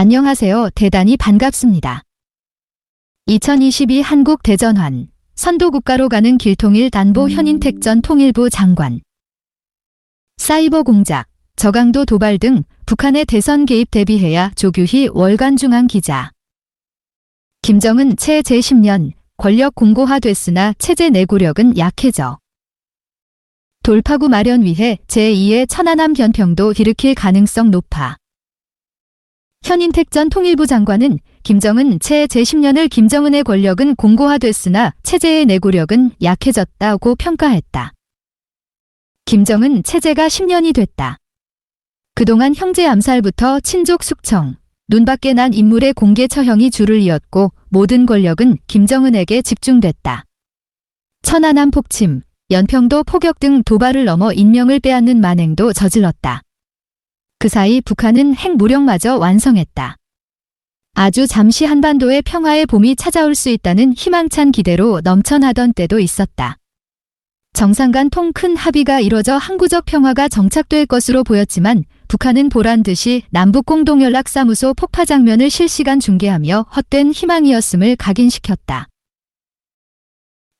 안녕하세요. 대단히 반갑습니다. 2022 한국 대전환 선도국가로 가는 길통일 단보 현인택전 통일부 장관 사이버 공작, 저강도 도발 등 북한의 대선 개입 대비해야 조규희 월간 중앙 기자 김정은 채 제10년 권력 공고화 됐으나 체제 내구력은 약해져. 돌파구 마련 위해 제2의 천안함 변평도 일으킬 가능성 높아. 현인택 전 통일부 장관은 김정은 채 제10년을 김정은의 권력은 공고화됐으나 체제의 내구력은 약해졌다고 평가했다. 김정은 체제가 10년이 됐다. 그동안 형제 암살부터 친족 숙청, 눈밖에 난 인물의 공개 처형이 줄을 이었고 모든 권력은 김정은에게 집중됐다. 천안함 폭침, 연평도 포격 등 도발을 넘어 인명을 빼앗는 만행도 저질렀다. 그 사이 북한은 핵무력마저 완성했다. 아주 잠시 한반도의 평화의 봄이 찾아올 수 있다는 희망찬 기대로 넘쳐나던 때도 있었다. 정상 간 통 큰 합의가 이뤄져 항구적 평화가 정착될 것으로 보였지만 북한은 보란 듯이 남북 공동연락사무소 폭파 장면을 실시간 중계하며 헛된 희망이었음을 각인시켰다.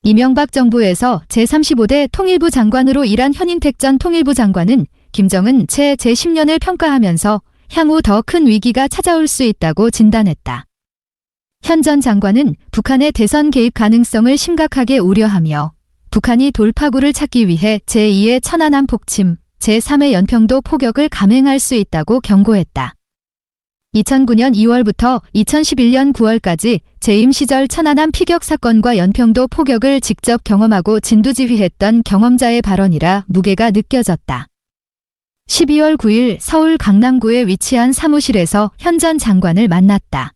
이명박 정부에서 제35대 통일부 장관으로 일한 현인택 전 통일부 장관은 김정은 채 제10년을 평가하면서 향후 더 큰 위기가 찾아올 수 있다고 진단했다. 현 전 장관은 북한의 대선 개입 가능성을 심각하게 우려하며 북한이 돌파구를 찾기 위해 제2의 천안함 폭침, 제3의 연평도 포격을 감행할 수 있다고 경고했다. 2009년 2월부터 2011년 9월까지 재임 시절 천안함 피격 사건과 연평도 포격을 직접 경험하고 진두지휘했던 경험자의 발언이라 무게가 느껴졌다. 12월 9일 서울 강남구에 위치한 사무실에서 현 전 장관을 만났다.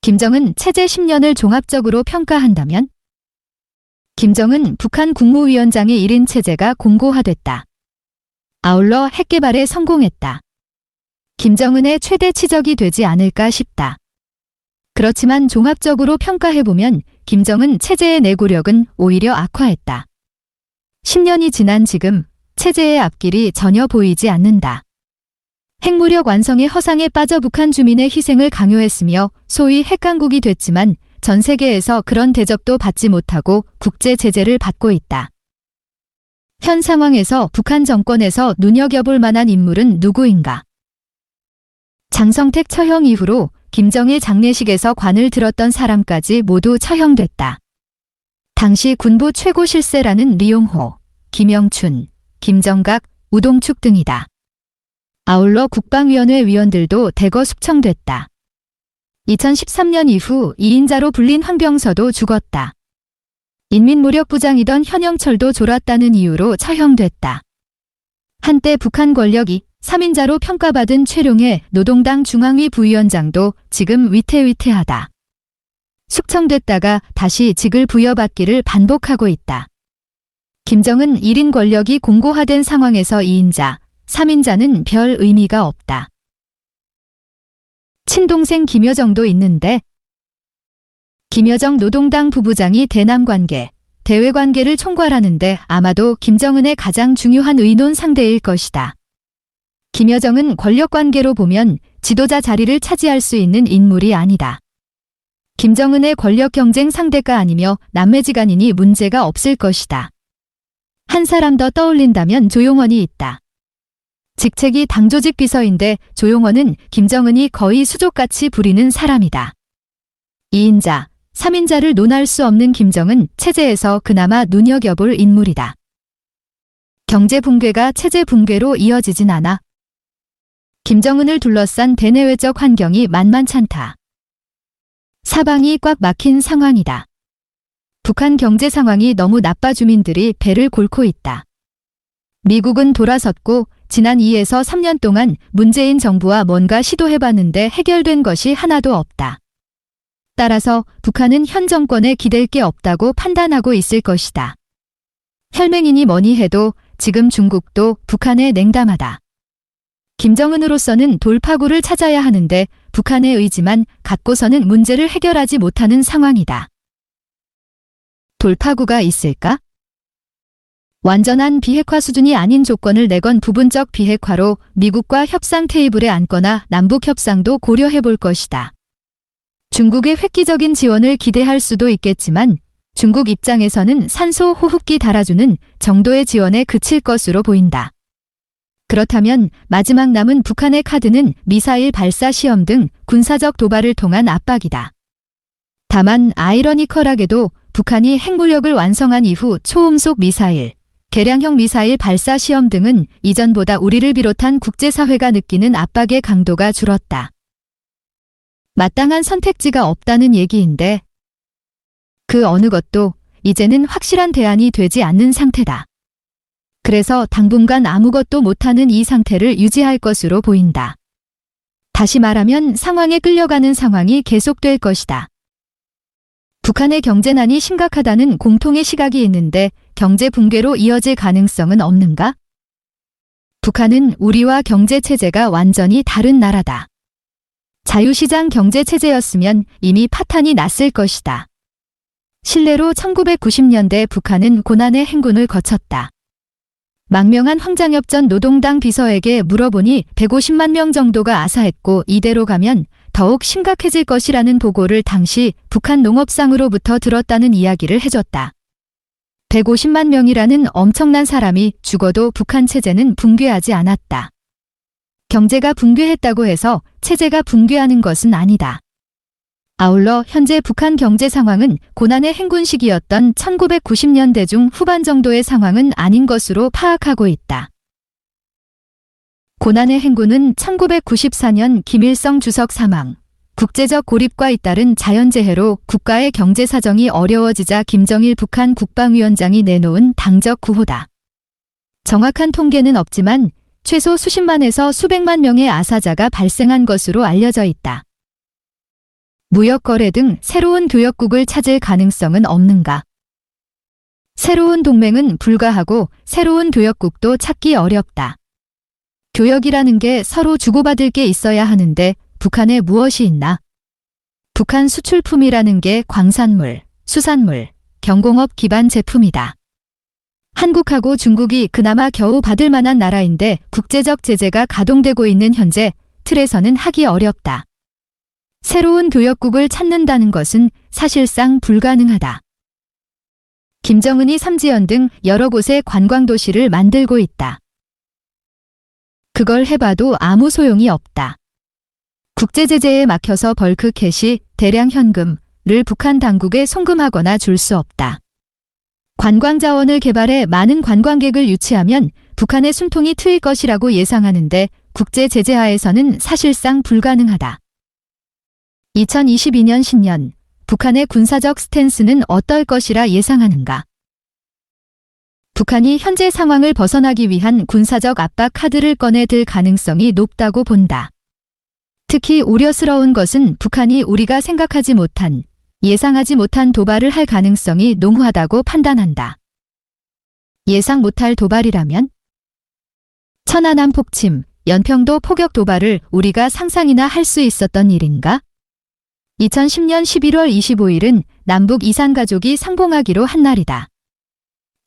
김정은 체제 10년을 종합적으로 평가한다면 김정은 북한 국무위원장의 1인 체제가 공고화됐다. 아울러 핵 개발에 성공했다. 김정은의 최대 치적이 되지 않을까 싶다. 그렇지만 종합적으로 평가해보면 김정은 체제의 내구력은 오히려 악화했다. 10년이 지난 지금 체제의 앞길이 전혀 보이지 않는다. 핵무력 완성의 허상에 빠져 북한 주민의 희생을 강요했으며 소위 핵강국이 됐지만 전 세계에서 그런 대접도 받지 못하고 국제 제재를 받고 있다. 현 상황에서 북한 정권에서 눈여겨볼 만한 인물은 누구인가? 장성택 처형 이후로 김정일 장례식에서 관을 들었던 사람까지 모두 처형됐다. 당시 군부 최고 실세라는 리용호, 김영춘, 김정각, 우동축 등이다. 아울러 국방위원회 위원들도 대거 숙청됐다. 2013년 이후 2인자로 불린 황병서도 죽었다. 인민무력부장이던 현영철도 졸았다는 이유로 처형됐다. 한때 북한 권력이 3인자로 평가받은 최룡의 노동당 중앙위 부위원장도 지금 위태위태하다. 숙청됐다가 다시 직을 부여받기를 반복하고 있다. 김정은 1인 권력이 공고화된 상황에서 2인자, 3인자는 별 의미가 없다. 친동생 김여정도 있는데 김여정 노동당 부부장이 대남관계, 대외관계를 총괄하는데 아마도 김정은의 가장 중요한 의논 상대일 것이다. 김여정은 권력관계로 보면 지도자 자리를 차지할 수 있는 인물이 아니다. 김정은의 권력 경쟁 상대가 아니며 남매지간이니 문제가 없을 것이다. 한 사람 더 떠올린다면 조용원이 있다. 직책이 당조직 비서인데 조용원은 김정은이 거의 수족같이 부리는 사람이다. 2인자, 3인자를 논할 수 없는 김정은 체제에서 그나마 눈여겨볼 인물이다. 경제 붕괴가 체제 붕괴로 이어지진 않아. 김정은을 둘러싼 대내외적 환경이 만만찮다. 사방이 꽉 막힌 상황이다. 북한 경제 상황이 너무 나빠 주민들이 배를 골고 있다. 미국은 돌아섰고 지난 2에서 3년 동안 문재인 정부와 뭔가 시도해봤는데 해결된 것이 하나도 없다. 따라서 북한은 현 정권에 기댈 게 없다고 판단하고 있을 것이다. 혈맹이니 뭐니 해도 지금 중국도 북한에 냉담하다. 김정은으로서는 돌파구를 찾아야 하는데 북한의 의지만 갖고서는 문제를 해결하지 못하는 상황이다. 돌파구가 있을까? 완전한 비핵화 수준이 아닌 조건을 내건 부분적 비핵화로 미국과 협상 테이블에 앉거나 남북 협상도 고려해 볼 것이다. 중국의 획기적인 지원을 기대할 수도 있겠지만 중국 입장에서는 산소 호흡기 달아주는 정도의 지원에 그칠 것으로 보인다. 그렇다면 마지막 남은 북한의 카드는 미사일 발사 시험 등 군사적 도발을 통한 압박이다. 다만 아이러니컬하게도 북한이 핵무력을 완성한 이후 초음속 미사일, 개량형 미사일 발사 시험 등은 이전보다 우리를 비롯한 국제사회가 느끼는 압박의 강도가 줄었다. 마땅한 선택지가 없다는 얘기인데 그 어느 것도 이제는 확실한 대안이 되지 않는 상태다. 그래서 당분간 아무것도 못하는 이 상태를 유지할 것으로 보인다. 다시 말하면 상황에 끌려가는 상황이 계속될 것이다. 북한의 경제난이 심각하다는 공통의 시각이 있는데 경제 붕괴로 이어질 가능성은 없는가? 북한은 우리와 경제 체제가 완전히 다른 나라다. 자유시장 경제 체제였으면 이미 파탄이 났을 것이다. 실례로 1990년대 북한은 고난의 행군을 거쳤다. 망명한 황장엽 전 노동당 비서에게 물어보니 150만 명 정도가 아사했고 이대로 가면 더욱 심각해질 것이라는 보고를 당시 북한 농업상으로부터 들었다는 이야기를 해줬다. 150만 명이라는 엄청난 사람이 죽어도 북한 체제는 붕괴하지 않았다. 경제가 붕괴했다고 해서 체제가 붕괴하는 것은 아니다. 아울러 현재 북한 경제 상황은 고난의 행군 시기였던 1990년대 중 후반 정도의 상황은 아닌 것으로 파악하고 있다. 고난의 행군은 1994년 김일성 주석 사망, 국제적 고립과 잇따른 자연재해로 국가의 경제 사정이 어려워지자 김정일 북한 국방위원장이 내놓은 당적 구호다. 정확한 통계는 없지만 최소 수십만에서 수백만 명의 아사자가 발생한 것으로 알려져 있다. 무역 거래 등 새로운 교역국을 찾을 가능성은 없는가? 새로운 동맹은 불가하고 새로운 교역국도 찾기 어렵다. 교역이라는 게 서로 주고받을 게 있어야 하는데 북한에 무엇이 있나? 북한 수출품이라는 게 광산물, 수산물, 경공업 기반 제품이다. 한국하고 중국이 그나마 겨우 받을 만한 나라인데 국제적 제재가 가동되고 있는 현재 틀에서는 하기 어렵다. 새로운 교역국을 찾는다는 것은 사실상 불가능하다. 김정은이 삼지연 등 여러 곳에 관광도시를 만들고 있다. 그걸 해봐도 아무 소용이 없다. 국제제재에 막혀서 벌크 캐시, 대량 현금을 북한 당국에 송금하거나 줄 수 없다. 관광 자원을 개발해 많은 관광객을 유치하면 북한의 숨통이 트일 것이라고 예상하는데 국제 제재하에서는 사실상 불가능하다. 2022년 신년 북한의 군사적 스탠스는 어떨 것이라 예상하는가? 북한이 현재 상황을 벗어나기 위한 군사적 압박 카드를 꺼내들 가능성이 높다고 본다. 특히 우려스러운 것은 북한이 우리가 생각하지 못한, 예상하지 못한 도발을 할 가능성이 농후하다고 판단한다. 예상 못할 도발이라면? 천안함 폭침, 연평도 포격 도발을 우리가 상상이나 할 수 있었던 일인가? 2010년 11월 25일은 남북 이산 가족이 상봉하기로 한 날이다.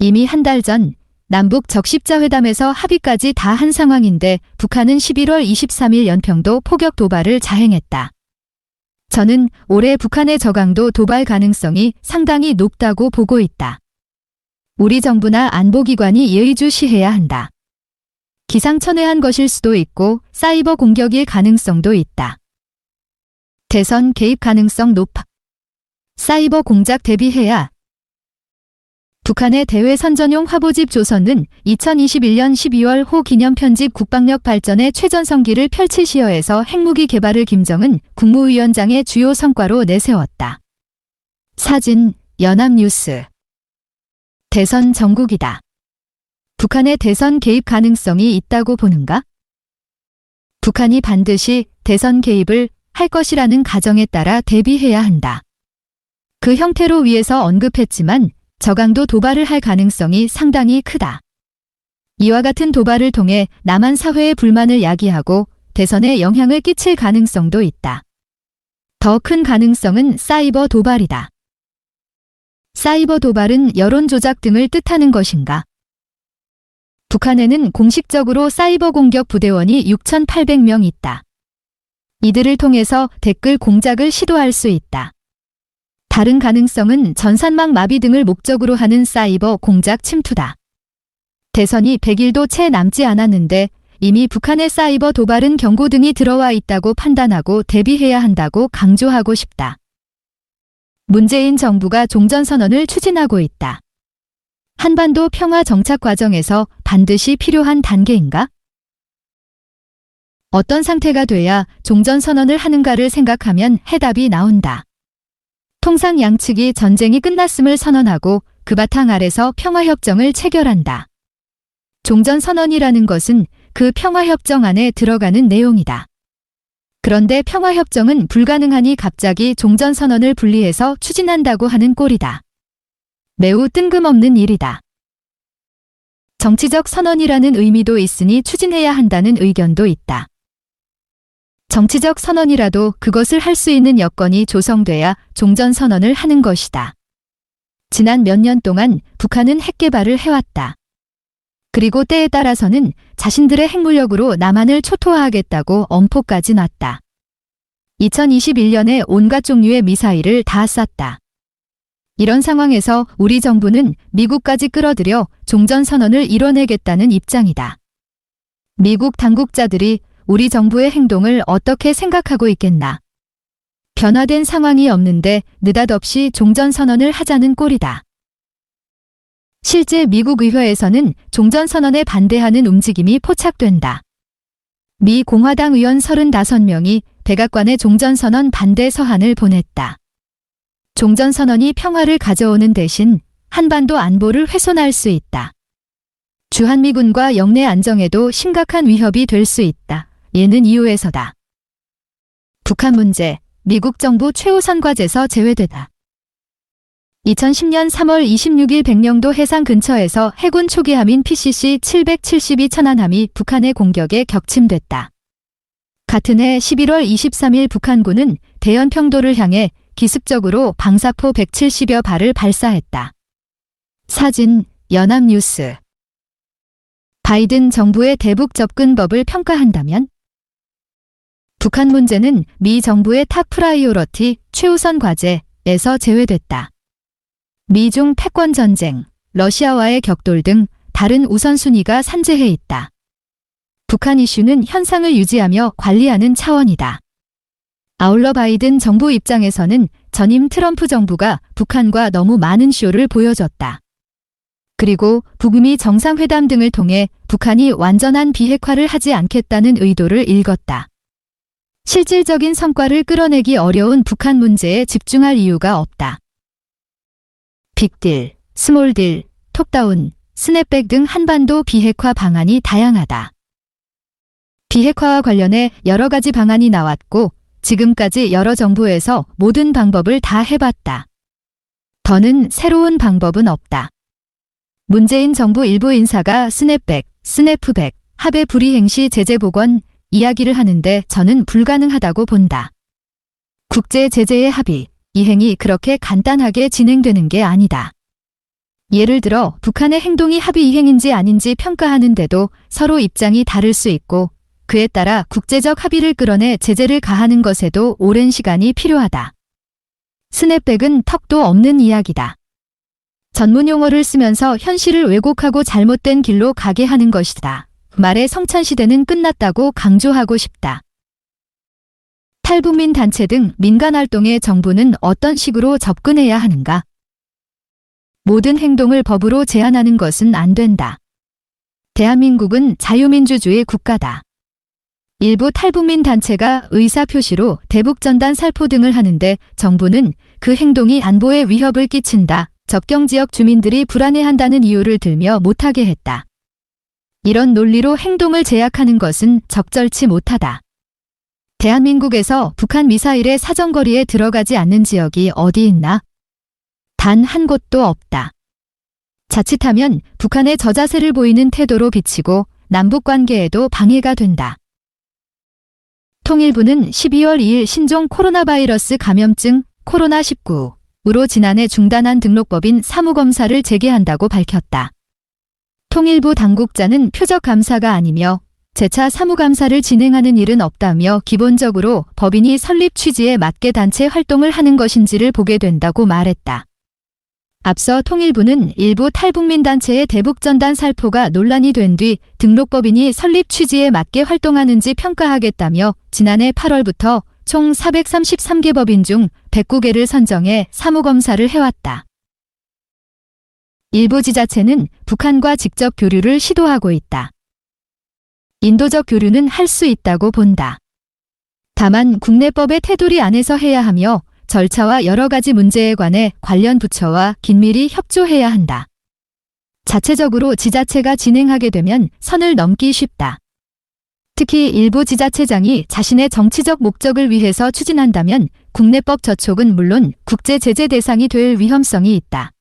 이미 한 달 전 남북 적십자 회담에서 합의까지 다 한 상황인데 북한은 11월 23일 연평도 포격 도발을 자행했다. 저는 올해 북한의 저강도 도발 가능성이 상당히 높다고 보고 있다. 우리 정부나 안보기관이 예의주시해야 한다. 기상천외한 것일 수도 있고 사이버 공격일 가능성도 있다. 대선 개입 가능성 높아. 사이버 공작 대비해야 북한의 대외 선전용 화보집 조선은 2021년 12월 호 기념 편집 국방력 발전의 최전성기를 펼칠 시어에서 핵무기 개발을 김정은 국무위원장의 주요 성과로 내세웠다. 사진 연합뉴스 대선 정국이다. 북한의 대선 개입 가능성이 있다고 보는가? 북한이 반드시 대선 개입을 할 것이라는 가정에 따라 대비해야 한다. 그 형태로 위에서 언급했지만 저강도 도발을 할 가능성이 상당히 크다. 이와 같은 도발을 통해 남한 사회의 불만을 야기하고 대선에 영향을 끼칠 가능성도 있다. 더 큰 가능성은 사이버 도발이다. 사이버 도발은 여론 조작 등을 뜻하는 것인가? 북한에는 공식적으로 사이버 공격 부대원이 6,800명 있다. 이들을 통해서 댓글 공작을 시도할 수 있다. 다른 가능성은 전산망 마비 등을 목적으로 하는 사이버 공작 침투다. 대선이 100일도 채 남지 않았는데 이미 북한의 사이버 도발은 경고 등이 들어와 있다고 판단하고 대비해야 한다고 강조하고 싶다. 문재인 정부가 종전선언을 추진하고 있다. 한반도 평화 정착 과정에서 반드시 필요한 단계인가? 어떤 상태가 돼야 종전선언을 하는가를 생각하면 해답이 나온다. 통상 양측이 전쟁이 끝났음을 선언하고 그 바탕 아래서 평화협정을 체결한다. 종전선언이라는 것은 그 평화협정 안에 들어가는 내용이다. 그런데 평화협정은 불가능하니 갑자기 종전선언을 분리해서 추진한다고 하는 꼴이다. 매우 뜬금없는 일이다. 정치적 선언이라는 의미도 있으니 추진해야 한다는 의견도 있다. 정치적 선언이라도 그것을 할 수 있는 여건이 조성돼야 종전 선언을 하는 것이다. 지난 몇 년 동안 북한은 핵 개발을 해왔다. 그리고 때에 따라서는 자신들의 핵물력으로 남한을 초토화하겠다고 엄포까지 놨다. 2021년에 온갖 종류의 미사일을 다 쐈다. 이런 상황에서 우리 정부는 미국까지 끌어들여 종전선언을 이뤄내겠다는 입장이다. 미국 당국자들이 우리 정부의 행동을 어떻게 생각하고 있겠나. 변화된 상황이 없는데 느닷없이 종전선언을 하자는 꼴이다. 실제 미국 의회에서는 종전선언에 반대하는 움직임이 포착된다. 미 공화당 의원 35명이 백악관에 종전선언 반대 서한을 보냈다. 종전선언이 평화를 가져오는 대신 한반도 안보를 훼손할 수 있다. 주한미군과 영내 안정에도 심각한 위협이 될 수 있다. 예는 이유에서다. 북한 문제, 미국 정부 최우선 과제에서 제외되다. 2010년 3월 26일 백령도 해상 근처에서 해군 초기함인 PCC-772 천안함이 북한의 공격에 격침됐다. 같은 해 11월 23일 북한군은 대연 평도를 향해 기습적으로 방사포 170여 발을 발사했다. 사진 연합뉴스 바이든 정부의 대북 접근법을 평가한다면 북한 문제는 미 정부의 탑 프라이오러티 최우선 과제에서 제외됐다. 미중 패권 전쟁, 러시아와의 격돌 등 다른 우선순위가 산재해 있다. 북한 이슈는 현상을 유지하며 관리하는 차원이다. 아울러 바이든 정부 입장에서는 전임 트럼프 정부가 북한과 너무 많은 쇼를 보여줬다. 그리고 북미 정상회담 등을 통해 북한이 완전한 비핵화를 하지 않겠다는 의도를 읽었다. 실질적인 성과를 끌어내기 어려운 북한 문제에 집중할 이유가 없다. 빅딜, 스몰딜, 톡다운, 스냅백 등 한반도 비핵화 방안이 다양하다. 비핵화와 관련해 여러 가지 방안이 나왔고 지금까지 여러 정부에서 모든 방법을 다 해봤다. 더는 새로운 방법은 없다. 문재인 정부 일부 인사가 스냅백, 스냅프백, 합의 불이행 시 제재 복원 이야기를 하는데 저는 불가능하다고 본다. 국제 제재의 합의, 이행이 그렇게 간단하게 진행되는 게 아니다. 예를 들어 북한의 행동이 합의 이행인지 아닌지 평가하는데도 서로 입장이 다를 수 있고 그에 따라 국제적 합의를 끌어내 제재를 가하는 것에도 오랜 시간이 필요하다. 스냅백은 턱도 없는 이야기다. 전문 용어를 쓰면서 현실을 왜곡하고 잘못된 길로 가게 하는 것이다. 말의 성찬시대는 끝났다고 강조하고 싶다. 탈북민 단체 등 민간 활동에 정부는 어떤 식으로 접근해야 하는가? 모든 행동을 법으로 제한하는 것은 안 된다. 대한민국은 자유민주주의 국가다. 일부 탈북민 단체가 의사표시로 대북전단 살포 등을 하는데 정부는 그 행동이 안보에 위협을 끼친다. 접경지역 주민들이 불안해한다는 이유를 들며 못하게 했다. 이런 논리로 행동을 제약하는 것은 적절치 못하다. 대한민국에서 북한 미사일의 사정거리에 들어가지 않는 지역이 어디 있나? 단 한 곳도 없다. 자칫하면 북한의 저자세를 보이는 태도로 비치고 남북 관계에도 방해가 된다. 통일부는 12월 2일 신종 코로나 바이러스 감염증 코로나19으로 지난해 중단한 등록법인 사무검사를 재개한다고 밝혔다. 통일부 당국자는 표적 감사가 아니며 재차 사무감사를 진행하는 일은 없다며 기본적으로 법인이 설립 취지에 맞게 단체 활동을 하는 것인지를 보게 된다고 말했다. 앞서 통일부는 일부 탈북민 단체의 대북전단 살포가 논란이 된 뒤 등록법인이 설립 취지에 맞게 활동하는지 평가하겠다며 지난해 8월부터 총 433개 법인 중 109개를 선정해 사무검사를 해왔다. 일부 지자체는 북한과 직접 교류를 시도하고 있다. 인도적 교류는 할 수 있다고 본다. 다만 국내법의 테두리 안에서 해야 하며 절차와 여러 가지 문제에 관해 관련 부처와 긴밀히 협조해야 한다. 자체적으로 지자체가 진행하게 되면 선을 넘기 쉽다. 특히 일부 지자체장이 자신의 정치적 목적을 위해서 추진한다면 국내법 저촉은 물론 국제 제재 대상이 될 위험성이 있다.